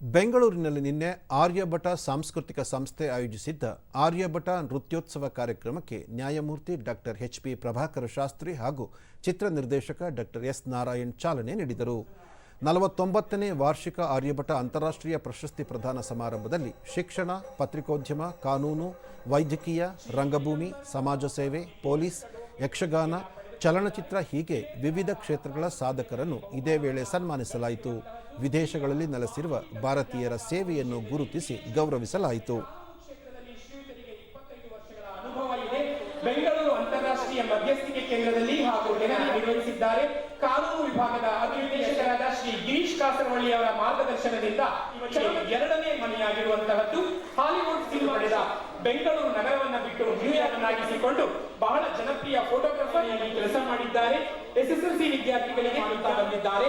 ಬೆಂಗಳೂರಿನಲ್ಲಿ ನಿನ್ನೆ ಆರ್ಯಭಟ ಸಾಂಸ್ಕೃತಿಕ ಸಂಸ್ಥೆ ಆಯೋಜಿಸಿದ್ದ ಆರ್ಯಭಟ ನೃತ್ಯೋತ್ಸವ ಕಾರ್ಯಕ್ರಮಕ್ಕೆ ನ್ಯಾಯಮೂರ್ತಿ doctor H P Prabhakara Shastri ಹಾಗೂ ಚಿತ್ರ ನಿರ್ದೇಶಕ ಡಾಕ್ಟರ್ ಎಸ್ ನಾರಾಯಣ್ ಚಾಲನೆ ನೀಡಿದರು. ನಲವತ್ತೊಂಬತ್ತನೇ ವಾರ್ಷಿಕ ಆರ್ಯಭಟ ಅಂತಾರಾಷ್ಟ್ರೀಯ ಪ್ರಶಸ್ತಿ ಪ್ರದಾನ ಸಮಾರಂಭದಲ್ಲಿ ಶಿಕ್ಷಣ, ಪತ್ರಿಕೋದ್ಯಮ, ಕಾನೂನು, ವೈದ್ಯಕೀಯ, ರಂಗಭೂಮಿ, ಸಮಾಜ ಸೇವೆ, ಪೊಲೀಸ್, ಯಕ್ಷಗಾನ ಚಲನಚಿತ್ರ ಹೀಗೆ ವಿವಿಧ ಕ್ಷೇತ್ರಗಳ ಸಾಧಕರನ್ನು ಇದೇ ವೇಳೆ ಸನ್ಮಾನಿಸಲಾಯಿತು. ವಿದೇಶಗಳಲ್ಲಿ ನೆಲೆಸಿರುವ ಭಾರತೀಯರ ಸೇವೆಯನ್ನು ಗುರುತಿಸಿ ಗೌರವಿಸಲಾಯಿತು. ಬೆಂಗಳೂರು ಅಂತಾರಾಷ್ಟ್ರೀಯ ಮಧ್ಯಸ್ಥಿಕೆ ಕೇಂದ್ರದಲ್ಲಿ ಹಾಗೂ ನಿರ್ವಹಿಸಿದ್ದಾರೆ ಕಾನೂನು ವಿಭಾಗದ ಅಧಿನಿರ್ದೇಶಕರಾದ ಶ್ರೀ ಗಿರೀಶ್ ಕಾಸರವಳ್ಳಿ ಅವರ ಮಾರ್ಗದರ್ಶನದಿಂದ ಎರಡನೇ ಮನೆಯಾಗಿರುವಂತಹದ್ದು. ಹಾಲಿವುಡ್ ಸಿನಿಮಾ ಬೆಂಗಳೂರು ನಗರವನ್ನ ಬಿಟ್ಟು ನ್ಯೂಯಾರ್ಕ್ ಆಗಿಸಿಕೊಂಡು ಬಹಳ ಜನಪ್ರಿಯ ಫೋಟೋಗ್ರಫಿಯಾಗಿ ಕೆಲಸ ಮಾಡಿದ್ದಾರೆ, ಎಸ್ಎಸ್ಎಲ್ಸಿ ವಿದ್ಯಾರ್ಥಿಗಳಿಗೆ ಮಾಡುತ್ತಾ ಬಂದಿದ್ದಾರೆ.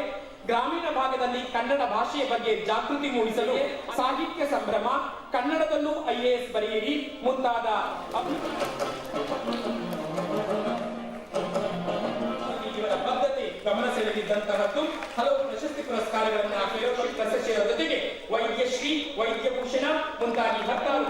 ಗ್ರಾಮೀಣ ಭಾಗದಲ್ಲಿ ಕನ್ನಡ ಭಾಷೆಯ ಬಗ್ಗೆ ಜಾಗೃತಿ ಮೂಡಿಸಲು ಸಾಹಿತ್ಯ ಸಂಭ್ರಮ, ಕನ್ನಡದಲ್ಲೂ ಐಎಎಸ್ ಬರೆಯಿರಿ. ಮುಂತಾದ ಗಮನ ಸೆಳೆದಿದ್ದಂತಹದ್ದು ಹಲವು ಪ್ರಶಸ್ತಿ ಪುರಸ್ಕಾರಗಳನ್ನ ಫೆಲೋಶಿಪ್ ಪ್ರಶಸ್ತಿಯ ಜೊತೆಗೆ ವೈದ್ಯಶ್ರೀ, ವೈದ್ಯಭೂಷಣ ಮುಂತಾಗಿ ಹತ್ತಾರು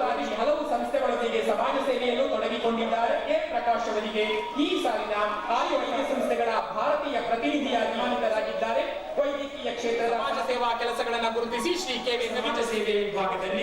ಪ್ರಕಾಶ್ ಅವರಿಗೆ ಈ ಸಾಲಿನ ಆರ್ಯ ವೈದ್ಯ ಸಂಸ್ಥೆಗಳ ಭಾರತೀಯ ಪ್ರತಿನಿಧಿಯಾಗಿ ನೇಮಿತರಾಗಿದ್ದಾರೆ ವೈದ್ಯಕೀಯ ಕ್ಷೇತ್ರದ ಸಮಾಜ ಸೇವಾ ಕೆಲಸಗಳನ್ನು ಗುರುತಿಸಿ ಶ್ರೀ ಕೆ ವಿ ಸಮಾಜ ಸೇವೆ ವಿಭಾಗದಲ್ಲಿ